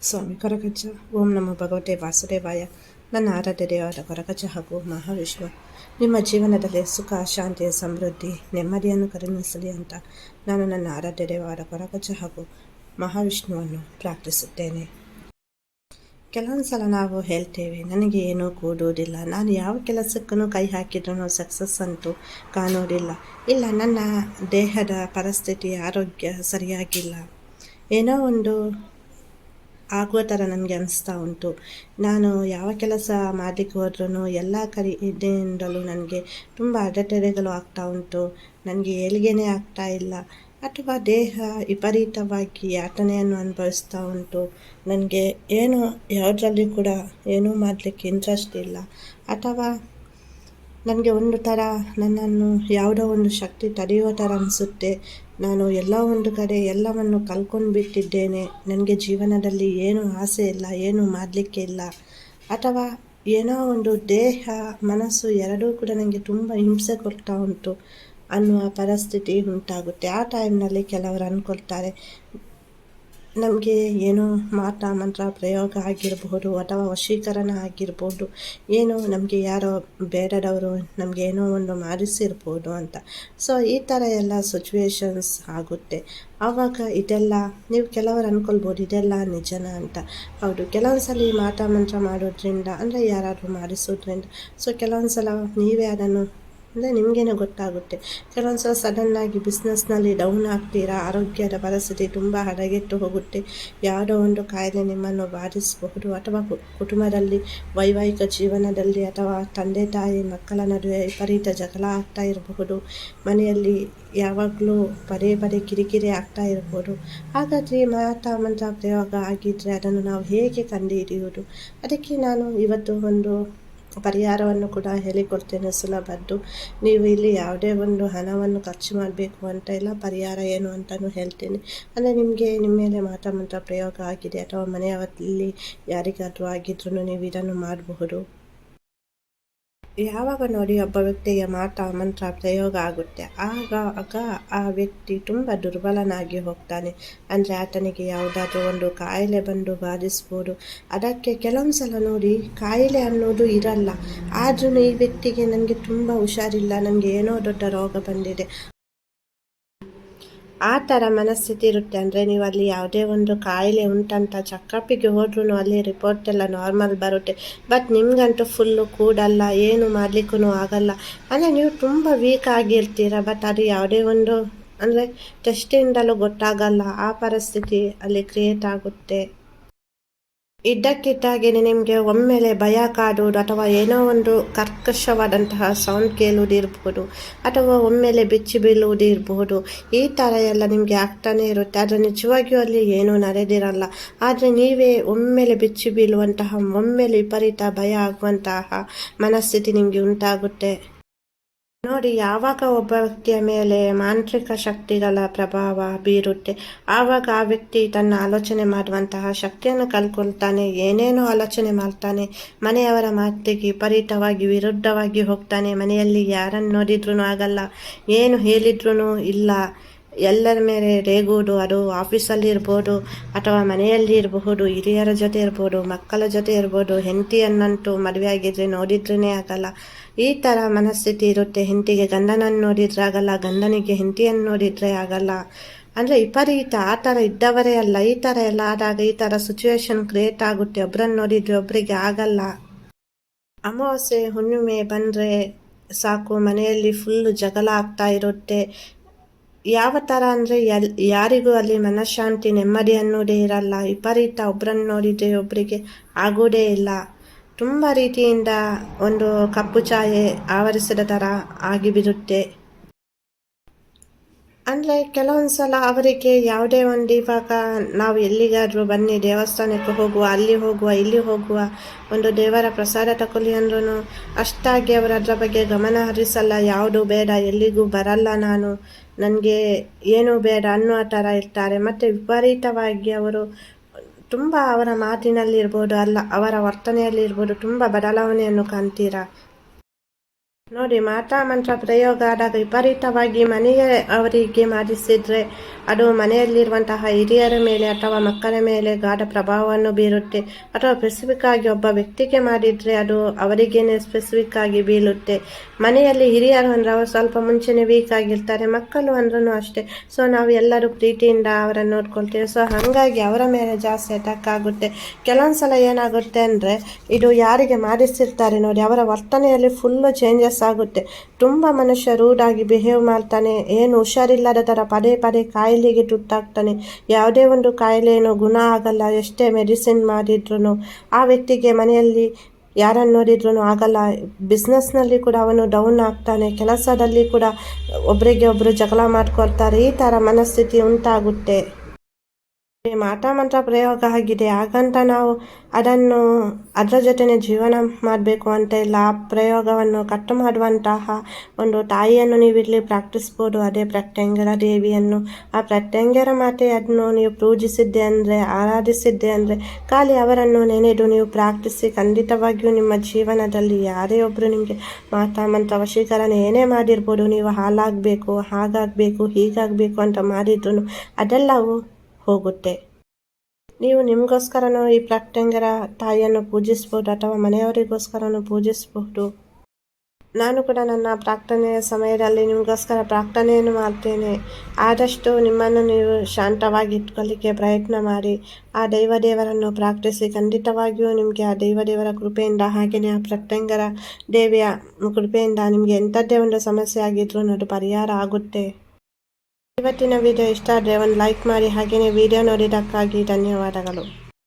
ಸ್ವಾಮಿ ಕೊರಗಜ್ಜ. ಓಂ ನಮ ಭಗವತೆ ವಾಸುದೇವಾಯ. ನನ್ನ ಆರಾಧ್ಯ ದೇವರ ಕೊರಗಜ್ಜ ಹಾಗೂ ಮಹಾವಿಶ್ವ ನಿಮ್ಮ ಜೀವನದಲ್ಲಿ ಸುಖ, ಶಾಂತಿ, ಸಮೃದ್ಧಿ, ನೆಮ್ಮದಿಯನ್ನು ಕರುಣಿಸಲಿ ಅಂತ ನಾನು ನನ್ನ ಆರಾಧ್ಯ ದೇವರ ಕೊರಗಜ್ಜ ಹಾಗೂ ಮಹಾವಿಷ್ಣುವನ್ನು ಪ್ರಾರ್ಥಿಸುತ್ತೇನೆ. ಕೆಲವೊಂದು ಸಲ ನಾವು ಹೇಳ್ತೇವೆ, ನನಗೆ ಏನೂ ಕೂಡುವುದಿಲ್ಲ. ನಾನು ಯಾವ ಕೆಲಸಕ್ಕೂ ಕೈ ಹಾಕಿದ್ರೂ ಸಕ್ಸಸ್ ಅಂತೂ ಕಾಣೋದಿಲ್ಲ ಇಲ್ಲ, ನನ್ನ ದೇಹದ ಪರಿಸ್ಥಿತಿ, ಆರೋಗ್ಯ ಸರಿಯಾಗಿಲ್ಲ. ಏನೋ ಒಂದು ಆಗುವ ಥರ ನನಗೆ ಅನಿಸ್ತಾ ಉಂಟು. ನಾನು ಯಾವ ಕೆಲಸ ಮಾಡಲಿಕ್ಕೆ ಹೋದ್ರೂ ಎಲ್ಲ ಕಡೆಯಿಂದಲೂ ನನಗೆ ತುಂಬ ಅಡೆತಡೆಗಳು ಆಗ್ತಾ ಉಂಟು. ನನಗೆ ಏಳಿಗೆನೇ ಆಗ್ತಾ ಇಲ್ಲ. ಅಥವಾ ದೇಹ ವಿಪರೀತವಾಗಿ ಯಾತನೆಯನ್ನು ಅನುಭವಿಸ್ತಾ ಉಂಟು. ನನಗೆ ಏನು, ಯಾವುದರಲ್ಲಿ ಕೂಡ ಏನೂ ಮಾಡಲಿಕ್ಕೆ ಇಂಟ್ರೆಸ್ಟ್ ಇಲ್ಲ. ಅಥವಾ ನನಗೆ ಒಂದು ಥರ ನನ್ನನ್ನು ಯಾವುದೋ ಒಂದು ಶಕ್ತಿ ತಡೆಯುವ ಥರ ಅನಿಸುತ್ತೆ. ನಾನು ಎಲ್ಲ ಒಂದು ಕಡೆ ಎಲ್ಲವನ್ನು ಕಲ್ಕೊಂಡು ಬಿಟ್ಟಿದ್ದೇನೆ. ನನಗೆ ಜೀವನದಲ್ಲಿ ಏನು ಆಸೆ ಇಲ್ಲ, ಏನು ಮಾಡಲಿಕ್ಕೆ ಇಲ್ಲ. ಅಥವಾ ಏನೋ ಒಂದು ದೇಹ, ಮನಸ್ಸು ಎರಡೂ ಕೂಡ ನನಗೆ ತುಂಬ ಹಿಂಸೆ ಕೊಡ್ತಾ ಉಂಟು ಅನ್ನುವ ಪರಿಸ್ಥಿತಿ ಉಂಟಾಗುತ್ತೆ. ಆ ಟೈಮ್ನಲ್ಲಿ ಕೆಲವರು ಅಂದ್ಕೊಳ್ತಾರೆ ನಮಗೆ ಏನೋ ಮಾತ ಮಂತ್ರ, ಪ್ರಯೋಗ ಆಗಿರಬಹುದು ಅಥವಾ ವಶೀಕರಣ ಆಗಿರ್ಬೋದು, ಏನೋ ನಮಗೆ ಯಾರೋ ಬೇಡದವರು ನಮಗೆ ಏನೋ ಒಂದು ಮಾಡಿಸಿರ್ಬೋದು ಅಂತ. ಸೊ ಈ ಥರ ಎಲ್ಲ ಸಿಚುವೇಶನ್ಸ್ ಆಗುತ್ತೆ. ಆವಾಗ ಇದೆಲ್ಲ ನೀವು ಕೆಲವರು ಅಂದ್ಕೊಳ್ಬೋದು ಇದೆಲ್ಲ ನಿಜನ ಅಂತ. ಹೌದು, ಕೆಲವೊಂದು ಸಲ ಮಾಟ, ಮಂತ್ರ ಮಾಡೋದ್ರಿಂದ, ಅಂದರೆ ಯಾರಾದರೂ ಮಾಡಿಸೋದ್ರಿಂದ ಸೊ ಕೆಲವೊಂದು ಸಲ ನೀವೇ ಅದನ್ನು ಅಂದರೆ ನಿಮಗೇನೋ ಗೊತ್ತಾಗುತ್ತೆ. ಕೆಲವೊಂದು ಸಲ ಸಡನ್ನಾಗಿ ಬಿಸ್ನೆಸ್ನಲ್ಲಿ ಡೌನ್ ಆಗ್ತೀರಾ, ಆರೋಗ್ಯದ ಪರಿಸ್ಥಿತಿ ತುಂಬ ಹದಗೆಟ್ಟು ಹೋಗುತ್ತೆ. ಯಾವುದೋ ಒಂದು ಕಾಯಿಲೆ ನಿಮ್ಮನ್ನು ಬಾಧಿಸಬಹುದು ಅಥವಾ ಕುಟುಂಬದಲ್ಲಿ ವೈವಾಹಿಕ ಜೀವನದಲ್ಲಿ ಅಥವಾ ತಂದೆ, ತಾಯಿ, ಮಕ್ಕಳ ನಡುವೆ ವಿಪರೀತ ಜಗಳ ಆಗ್ತಾ ಇರಬಹುದು. ಮನೆಯಲ್ಲಿ ಯಾವಾಗಲೂ ಪದೇ ಪದೇ ಕಿರಿಕಿರಿ ಆಗ್ತಾ ಇರ್ಬೋದು. ಹಾಗಾದರೆ ಮಾತಾ ಮಂತ್ರ ಪ್ರಯೋಗ ಆಗಿದ್ದರೆ ಅದನ್ನು ನಾವು ಹೇಗೆ ಕಂಡುಹಿಡಿಯುವುದು ಅದಕ್ಕೆ ನಾನು ಇವತ್ತು ಒಂದು ಪರಿಹಾರವನ್ನು ಕೂಡ ಹೇಳಿಕೊಡ್ತೇನೆ ಸುಲಭದ್ದು. ನೀವು ಇಲ್ಲಿ ಯಾವುದೇ ಒಂದು ಹಣವನ್ನು ಖರ್ಚು ಮಾಡಬೇಕು ಅಂತ ಇಲ್ಲ, ಪರಿಹಾರ ಏನು ಅಂತಲೂ ಹೇಳ್ತೇನೆ. ಅಂದರೆ ನಿಮಗೆ ನಿಮ್ಮ ಮೇಲೆ ಮಾತಾ ಮಂತ್ರ ಪ್ರಯೋಗ ಆಗಿದೆ, ಅಥವಾ ಮನೆಯವರಲ್ಲಿ ಯಾರಿಗಾದರೂ ಆಗಿದ್ರೂ ನೀವು ಇದನ್ನು ಮಾಡಬಹುದು. ಯಾವಾಗ ನೋಡಿ ಒಬ್ಬ ವ್ಯಕ್ತಿಗೆ ಮಾಟ ಮಂತ್ರ ಪ್ರಯೋಗ ಆಗುತ್ತೆ, ಆಗ ಆಗ ಆ ವ್ಯಕ್ತಿ ತುಂಬ ದುರ್ಬಲನಾಗಿ ಹೋಗ್ತಾನೆ. ಅಂದರೆ ಆತನಿಗೆ ಯಾವುದಾದ್ರೂ ಒಂದು ಕಾಯಿಲೆ ಬಂದು ಬಾಧಿಸ್ಬೋದು. ಅದಕ್ಕೆ ಕೆಲವೊಂದು ಸಲ ನೋಡಿ ಕಾಯಿಲೆ ಅನ್ನೋದು ಇರಲ್ಲ. ಆದ್ರೂ ಈ ವ್ಯಕ್ತಿಗೆ ನನಗೆ ತುಂಬ ಹುಷಾರಿಲ್ಲ ನನಗೆ ಏನೋ ದೊಡ್ಡ ರೋಗ ಬಂದಿದೆ. ಆ ಥರ ಮನಸ್ಥಿತಿ ಇರುತ್ತೆ ಅಂದರೆ ನೀವು ಅಲ್ಲಿ ಯಾವುದೇ ಒಂದು ಕಾಯಿಲೆ ಉಂಟಂತ ಚೆಕಪ್ಪಿಗೆ ಹೋದ್ರೂ ಅಲ್ಲಿ ರಿಪೋರ್ಟ್ ಎಲ್ಲ ನಾರ್ಮಲ್ ಬರುತ್ತೆ. ಬಟ್ ನಿಮಗಂತೂ ಫುಲ್ಲು ಕೂಡಲ್ಲ, ಏನು ಮಾಡಲಿಕ್ಕೂ ಆಗಲ್ಲ. ಅಂದರೆ ನೀವು ತುಂಬ ವೀಕ್ ಆಗಿರ್ತೀರ ಬಟ್ ಅದು ಯಾವುದೇ ಒಂದು ಅಂದರೆ ಟೆಸ್ಟಿಂದಲೂ ಗೊತ್ತಾಗಲ್ಲ, ಆ ಪರಿಸ್ಥಿತಿ ಅಲ್ಲಿ ಕ್ರಿಯೇಟ್ ಆಗುತ್ತೆ. ಇದ್ದಕ್ಕಿದ್ದಾಗೆ ನಿಮಗೆ ಒಮ್ಮೆಲೆ ಭಯ ಕಾಡುವುದು ಅಥವಾ ಏನೋ ಒಂದು ಕರ್ಕಶವಾದಂತಹ ಸೌಂಡ್ ಇರಬಹುದು ಅಥವಾ ಒಮ್ಮೆಲೆ ಬಿಚ್ಚಿ ಬೀಳುವುದು ಈ ಥರ ಎಲ್ಲ ನಿಮಗೆ ಆಗ್ತಾನೆ ಇರುತ್ತೆ. ಆದರೆ ನಿಜವಾಗಿಯೂ ಅಲ್ಲಿ ಏನೂ ನಡೆದಿರಲ್ಲ. ಆದರೆ ನೀವೇ ಒಮ್ಮೆಲೆ ಬಿಚ್ಚಿ ಬೀಳುವಂತಹ, ಒಮ್ಮೆಲೆ ವಿಪರೀತ ಭಯ ಆಗುವಂತಹ ಮನಸ್ಥಿತಿ ನಿಮಗೆ ಉಂಟಾಗುತ್ತೆ. ನೋಡಿ, ಯಾವಾಗ ಒಬ್ಬ ವ್ಯಕ್ತಿಯ ಮೇಲೆ ಮಾಂತ್ರಿಕ ಶಕ್ತಿಗಳ ಪ್ರಭಾವ ಬೀರುತ್ತೆ, ಆವಾಗ ಆ ವ್ಯಕ್ತಿ ತನ್ನ ಆಲೋಚನೆ ಮಾಡುವಂತಹ ಶಕ್ತಿಯನ್ನು ಕಲ್ಕೊಳ್ತಾನೆ, ಏನೇನೋ ಆಲೋಚನೆ ಮಾಡ್ತಾನೆ, ಮನೆಯವರ ಮಾತಿಗೆ ವಿಪರೀತವಾಗಿ ವಿರುದ್ಧವಾಗಿ ಹೋಗ್ತಾನೆ, ಮನೆಯಲ್ಲಿ ಯಾರನ್ನು ನೋಡಿದ್ರೂ ಆಗಲ್ಲ, ಏನು ಹೇಳಿದ್ರೂ ಇಲ್ಲ. ಎಲ್ಲರ ಮೇಲೆ ರೇಗುವುದು, ಅದು ಆಫೀಸಲ್ಲಿ ಇರ್ಬೋದು ಅಥವಾ ಮನೆಯಲ್ಲಿ ಇರಬಹುದು, ಹಿರಿಯರ ಜೊತೆ ಇರ್ಬೋದು, ಮಕ್ಕಳ ಜೊತೆ ಇರ್ಬೋದು, ಹೆಂಡತಿಯನ್ನಂತೂ ಮದುವೆ ಆಗಿದ್ರೆ ನೋಡಿದ್ರೇ ಆಗಲ್ಲ. ಈ ಥರ ಮನಸ್ಥಿತಿ ಇರುತ್ತೆ. ಹೆಂಡತಿಗೆ ಗಂಡನನ್ನು ನೋಡಿದ್ರೆ ಆಗಲ್ಲ, ಗಂಡನಿಗೆ ಹೆಂಡತಿಯನ್ನು ನೋಡಿದರೆ ಆಗಲ್ಲ. ಅಂದರೆ ವಿಪರೀತ. ಆ ಥರ ಇದ್ದವರೇ ಅಲ್ಲ. ಈ ಥರ ಎಲ್ಲ ಆದಾಗ ಈ ಥರ ಸಿಚುವೇಶನ್ ಕ್ರಿಯೇಟ್ ಆಗುತ್ತೆ. ಒಬ್ಬರನ್ನು ನೋಡಿದರೆ ಒಬ್ಬರಿಗೆ ಆಗಲ್ಲ. ಅಮಾವಾಸ್ಯೆ ಹುಣ್ಣಿಮೆ ಬಂದರೆ ಸಾಕು. ಮನೆಯಲ್ಲಿ ಫುಲ್ಲು ಜಗಳ ಆಗ್ತಾ ಇರುತ್ತೆ. ಯಾವ ಥರ ಅಂದರೆ ಎಲ್, ಯಾರಿಗೂ ಅಲ್ಲಿ ಮನಃಶಾಂತಿ ನೆಮ್ಮದಿ ಅನ್ನೋದೇ ಇರಲ್ಲ. ವಿಪರೀತ ಒಬ್ಬರನ್ನು ನೋಡಿದರೆ ಒಬ್ಬರಿಗೆ ಆಗೋದೇ ಇಲ್ಲ. ತುಂಬ ರೀತಿಯಿಂದ ಒಂದು ಕಪ್ಪು ಛಾಯೆ ಆವರಿಸಿದ ಥರ ಆಗಿಬಿಡುತ್ತೆ ಅಂದರೆ ಕೆಲವೊಂದು ಸಲ ಅವರಿಗೆ ಯಾವುದೇ ಒಂದು ಇವಾಗ ನಾವು ಎಲ್ಲಿಗಾದರೂ ಬನ್ನಿ ದೇವಸ್ಥಾನಕ್ಕೆ ಹೋಗುವ, ಅಲ್ಲಿ ಹೋಗುವ, ಇಲ್ಲಿ ಹೋಗುವ ಒಂದು ದೇವರ ಪ್ರಸಾದ ತಗೊಳ್ಳಿ ಅಂದ್ರೂ ಅಷ್ಟಾಗಿ ಅವರು ಅದರ ಬಗ್ಗೆ ಗಮನ ಹರಿಸಲ್ಲ. ಯಾವುದು ಬೇಡ, ಎಲ್ಲಿಗೂ ಬರಲ್ಲ ನಾನು, ನನಗೆ ಏನು ಬೇಡ ಅನ್ನೋ ಥರ ಇರ್ತಾರೆ. ಮತ್ತು ವಿಪರೀತವಾಗಿ ಅವರು ತುಂಬ ಅವರ ಮಾತಿನಲ್ಲಿರ್ಬೋದು, ಅಲ್ಲ ಅವರ ವರ್ತನೆಯಲ್ಲಿ ಇರ್ಬೋದು ತುಂಬ ಬದಲಾವಣೆಯನ್ನು ಕಾಣ್ತೀರಾ? ನೋಡಿ ಮಾತಾ ಮಂತ್ರ ಪ್ರಯೋಗ ವಿಪರೀತವಾಗಿ ಮನೆಗೆ ಅವರಿಗೆ ಮಾಡಿಸಿದ್ರೆ ಅದು ಮನೆಯಲ್ಲಿರುವಂತಹ ಹಿರಿಯರ ಮೇಲೆ ಅಥವಾ ಮಕ್ಕಳ ಮೇಲೆ ಗಾಢ ಪ್ರಭಾವವನ್ನು ಬೀರುತ್ತೆ. ಅಥವಾ ಸ್ಪೆಸಿಫಿಕ್ ಆಗಿ ಒಬ್ಬ ವ್ಯಕ್ತಿಗೆ ಮಾಡಿದರೆ ಅದು ಅವರಿಗೇನೆ ಸ್ಪೆಸಿಫಿಕ್ ಆಗಿ ಬೀಳುತ್ತೆ. ಮನೆಯಲ್ಲಿ ಹಿರಿಯರು ಅಂದ್ರೆ ಅವರು ಸ್ವಲ್ಪ ಮುಂಚೆನೆ ವೀಕ್ ಆಗಿರ್ತಾರೆ, ಮಕ್ಕಳು ಅಂದ್ರೂ ಅಷ್ಟೇ. ಸೊ ನಾವು ಎಲ್ಲರೂ ಪ್ರೀತಿಯಿಂದ ಅವರನ್ನು ನೋಡ್ಕೊಳ್ತೀವಿ. ಸೊ ಹಾಗಾಗಿ ಅವರ ಮೇಲೆ ಜಾಸ್ತಿ ಅಟ್ಯಾಕ್ ಆಗುತ್ತೆ. ಕೆಲವೊಂದ್ಸಲ ಏನಾಗುತ್ತೆ ಅಂದರೆ, ಇದು ಯಾರಿಗೆ ಮಾಡಿಸಿರ್ತಾರೆ ನೋಡಿ, ಅವರ ವರ್ತನೆಯಲ್ಲಿ ಫುಲ್ಲು ಚೇಂಜಸ್ ಆಗುತ್ತೆ. ತುಂಬ ಮನುಷ್ಯ ರೂಡಾಗಿ ಬಿಹೇವ್ ಮಾಡ್ತಾನೆ, ಏನು ಹುಷಾರಿಲ್ಲದ ಥರ ಪದೇ ಪದೇ ಕಾಯಿಲೆಗೆ ತುತ್ತಾಗ್ತಾನೆ. ಯಾವುದೇ ಒಂದು ಕಾಯಿಲೆಯೂ ಗುಣ ಆಗಲ್ಲ, ಎಷ್ಟೇ ಮೆಡಿಸಿನ್ ಮಾಡಿದ್ರು ಆ ವ್ಯಕ್ತಿಗೆ ಮನೆಯಲ್ಲಿ ಯಾರನ್ನು ನೋಡಿದ್ರು ಆಗಲ್ಲ. ಬಿಸ್ನೆಸ್ನಲ್ಲಿ ಕೂಡ ಅವನು ಡೌನ್ ಆಗ್ತಾನೆ. ಕೆಲಸದಲ್ಲಿ ಕೂಡ ಒಬ್ಬರಿಗೆ ಒಬ್ಬರು ಜಗಳ ಮಾಡ್ಕೊಳ್ತಾರೆ. ಈ ಥರ ಮನಸ್ಥಿತಿ ಉಂಟಾಗುತ್ತೆ. ಈ ಮಾಟ ಮಂತ್ರ ಪ್ರಯೋಗ ಆಗಿದೆ. ಹಾಗಂತ ನಾವು ಅದನ್ನು ಅದರ ಜೊತೆನೆ ಜೀವನ ಮಾಡಬೇಕು ಅಂತ ಇಲ್ಲ ಆ ಪ್ರಯೋಗವನ್ನು ಕಟ್ಟು ಮಾಡುವಂತಹ ಒಂದು ತಾಯಿಯನ್ನು ನೀವು ಇಲ್ಲಿ ಪ್ರಾರ್ಥಿಸ್ಬೋದು. ಅದೇ ಪ್ರತ್ಯಂಗರ ದೇವಿಯನ್ನು. ಆ ಪ್ರತ್ಯಂಗರ ಮಾತೆಯನ್ನು ನೀವು ಪೂಜಿಸಿದ್ದೆ ಅಂದರೆ, ಆರಾಧಿಸಿದ್ದೆ ಅಂದರೆ, ಖಾಲಿ ಅವರನ್ನು ನೆನೆದು ನೀವು ಪ್ರಾರ್ಥಿಸಿ ಖಂಡಿತವಾಗಿಯೂ ನಿಮ್ಮ ಜೀವನದಲ್ಲಿ ಯಾರೇ ಒಬ್ಬರು ನಿಮಗೆ ಮಾತಾ ಮಂತ್ರ ವಶೀಕರಣ ಏನೇ ಮಾಡಿರ್ಬೋದು, ನೀವು ಹಾಲಾಗಬೇಕು, ಹಾಗಾಗಬೇಕು, ಹೀಗಾಗಬೇಕು ಅಂತ ಮಾಡಿದ್ರು ಅದೆಲ್ಲವೂ ಹೋಗುತ್ತೆ. ನೀವು ನಿಮಗೋಸ್ಕರನೂ ಈ ಪ್ರತ್ಯಂಗರ ತಾಯಿಯನ್ನು ಪೂಜಿಸ್ಬೋದು ಅಥವಾ ಮನೆಯವರಿಗೋಸ್ಕರನೂ ಪೂಜಿಸಬಹುದು ನಾನು ಕೂಡ ನನ್ನ ಪ್ರಾರ್ಥನೆಯ ಸಮಯದಲ್ಲಿ ನಿಮಗೋಸ್ಕರ ಪ್ರಾರ್ಥನೆಯನ್ನು ಮಾಡ್ತೇನೆ. ಆದಷ್ಟು ನಿಮ್ಮನ್ನು ನೀವು ಶಾಂತವಾಗಿ ಇಟ್ಕೊಳ್ಳಿಕ್ಕೆ ಪ್ರಯತ್ನ ಮಾಡಿ. ಆ ದೈವದೇವರನ್ನು ಪ್ರಾರ್ಥಿಸಿ. ಖಂಡಿತವಾಗಿಯೂ ನಿಮಗೆ ಆ ದೈವದೇವರ ಕೃಪೆಯಿಂದ ಹಾಗೆಯೇ ಆ ಪ್ರತ್ಯಂಗರ ದೇವಿಯ ಕೃಪೆಯಿಂದ ನಿಮಗೆ ಎಂಥದ್ದೇ ಒಂದು ಸಮಸ್ಯೆ ಆಗಿದ್ರೂ ಅದು ಪರಿಹಾರ ಆಗುತ್ತೆ. ಇವತ್ತಿನ ವಿಡಿಯೋ ಇಷ್ಟ ಆದರೆ ಒಂದು ಲೈಕ್ ಮಾಡಿ ಹಾಗೆಯೇ ವಿಡಿಯೋ ನೋಡಿದ್ದಕ್ಕಾಗಿ ಧನ್ಯವಾದಗಳು.